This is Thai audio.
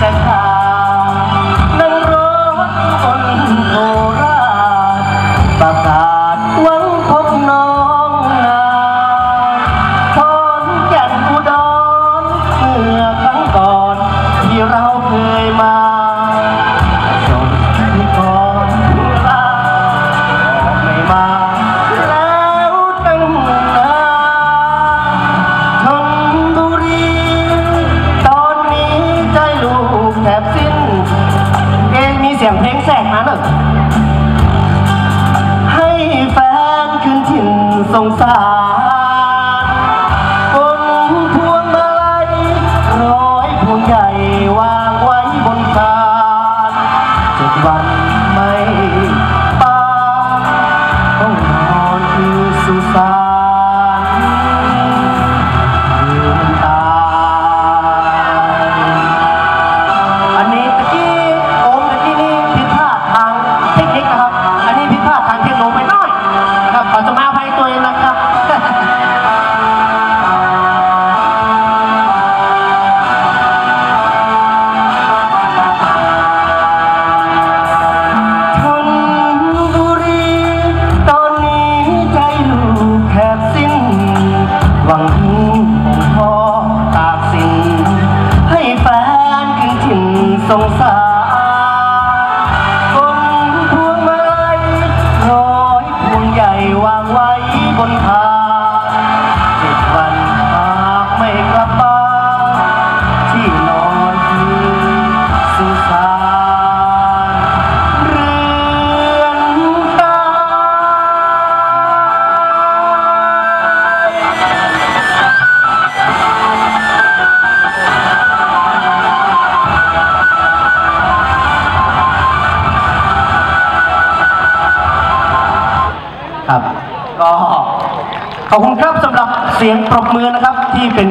the car. 送ง สงสารคงพวงมาลัยร้อยพวงใหญ่วางไว้บนพา ก็ขอบคุณครับสำหรับเสียงปรบมือนะครับที่เป็น